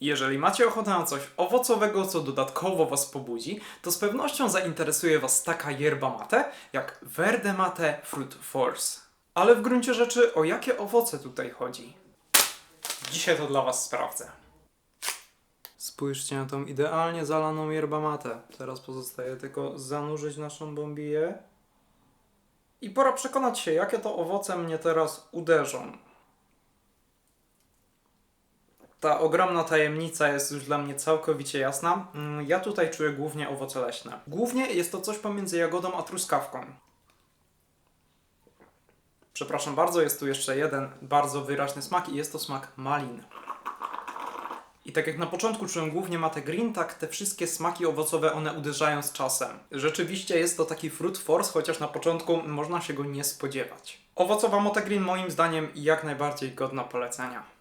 Jeżeli macie ochotę na coś owocowego, co dodatkowo Was pobudzi, to z pewnością zainteresuje Was taka yerba mate jak Verde Mate Fruit Force. Ale w gruncie rzeczy o jakie owoce tutaj chodzi? Dzisiaj to dla Was sprawdzę. Spójrzcie na tą idealnie zalaną yerba mate. Teraz pozostaje tylko zanurzyć naszą bombiję. I pora przekonać się, jakie to owoce mnie teraz uderzą. Ta ogromna tajemnica jest już dla mnie całkowicie jasna. Mm, Ja tutaj czuję głównie owoce leśne. Głównie jest to coś pomiędzy jagodą a truskawką. Przepraszam bardzo, jest tu jeszcze jeden bardzo wyraźny smak i jest to smak malin. I tak jak na początku czułem głównie matę green, tak te wszystkie smaki owocowe one uderzają z czasem. Rzeczywiście jest to taki fruit force, chociaż na początku można się go nie spodziewać. Owocowa mata green moim zdaniem jak najbardziej godna polecenia.